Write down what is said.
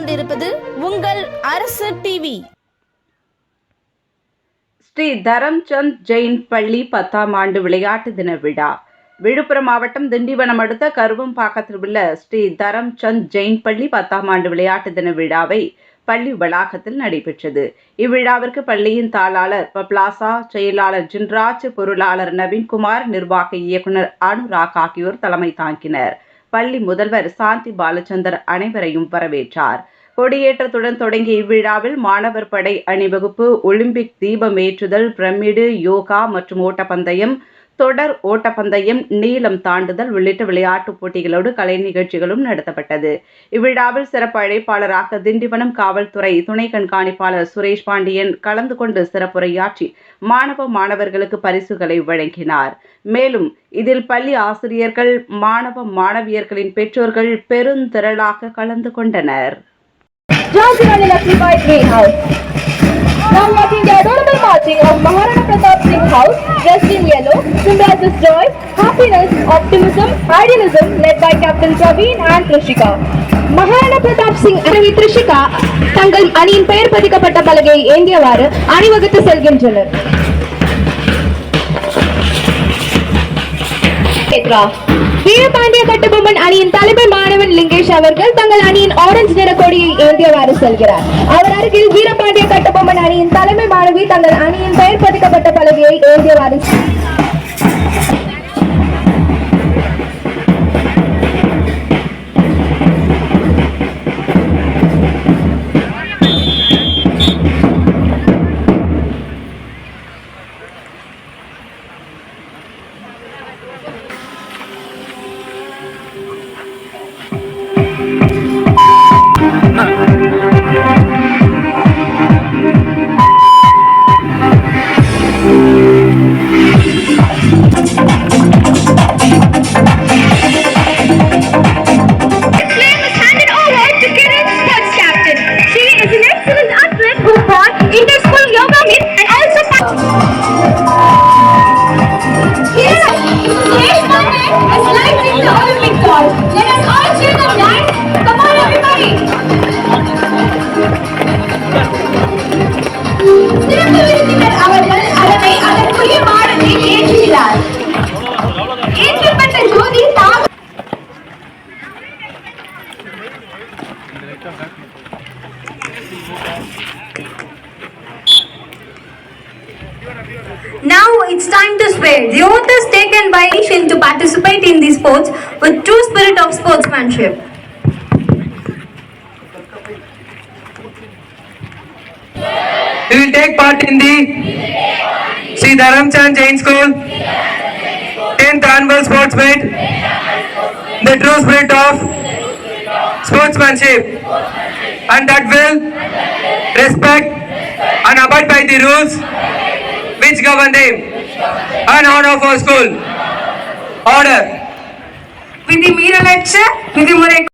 கொண்டிருப்பது உங்கள் அரசு டிவி ஸ்ரீ தரம்சந்த் ஜெயின் பள்ளி பத்தாம் ஆண்டு விளையாட்டு தின விழா. விழுப்புரம் மாவட்டம் திண்டிவனம் அடுத்த கருவம்பாக்கத்தில் உள்ள ஸ்ரீ தரம்சந்த் ஜெயின் பள்ளி பத்தாம் ஆண்டு விளையாட்டு தின விழாவை பள்ளி வளாகத்தில் நடைபெற்றது. இவ்விழாவிற்கு பள்ளியின் தாளாளர் பப்ளாசா செயலாளர் ஜின்ராஜ் பொருளாளர் நவீன்குமார் நிர்வாக இயக்குநர் அனுராக் ஆகியோர் தலைமை தாங்கினர். பள்ளி முதல்வர் சாந்தி பாலச்சந்தர் அனைவரையும் வரவேற்றார். கொடியேற்றத்துடன் தொடங்கிய இவ்விழாவில் மாணவர் படை அணிவகுப்பு ஒலிம்பிக் தீபம் ஏற்றுதல் பிரமிடு யோகா மற்றும் ஓட்டப்பந்தயம் தொடர் ஓட்டப்பந்தயம் நீளம் தாண்டுதல் உள்ளிட்ட விளையாட்டுப் போட்டிகளோடு கலை நிகழ்ச்சிகளும் நடத்தப்பட்டது. இவ்விழாவில் சிறப்பு அழைப்பாளராக திண்டிவனம் காவல்துறை துணை கண்காணிப்பாளர் சுரேஷ் பாண்டியன் கலந்து கொண்டு சிறப்புரையாற்றி மாணவ மாணவர்களுக்கு பரிசுகளை வழங்கினார். மேலும் இதில் பள்ளி ஆசிரியர்கள் மாணவ மாணவியர்களின் பெற்றோர்கள் பெருந்திரளாக கலந்து கொண்டனர். Now marching the adorable marching of Maharana Pratap Singh House, dressed in yellow, symbolizes joy, happiness, optimism, idealism, led by Captain Praveen and Trishika. Maharana Pratap Singh அணிவி Thrishika தங்கள் அணியின் பெயர் பதிக்கப்பட்ட பலகையை ஏந்தியவாறு அணிவகுத்து செல்கின்றனர் வீரபாண்டிய கட்டுபொம்மன் அணியின் தலைமை கேப்டன் லிங்கேஷ் அவர்கள் தங்கள் அணியின் ஆரஞ்சு நிற கொடியை ஏந்தியவாறு செல்கிறார். அவர் அருகில் வீரபாண்டிய கட்டபொம்மன் அணியின் தலைமை மாணவி தங்கள் அணியின் பெயர் பதிக்கப்பட்ட பலகையை ஏந்தியவாறு な Now it's time to swear. The oath is taken by nation to participate in these sports with true spirit of sportsmanship. We will take part in the Sri Dharamchand Jain School 10th annual sports meet. The true spirit of sportsmanship and that will respect and abide by the rules Lynch govern them and honor for school. Order. With the mere lecture, with the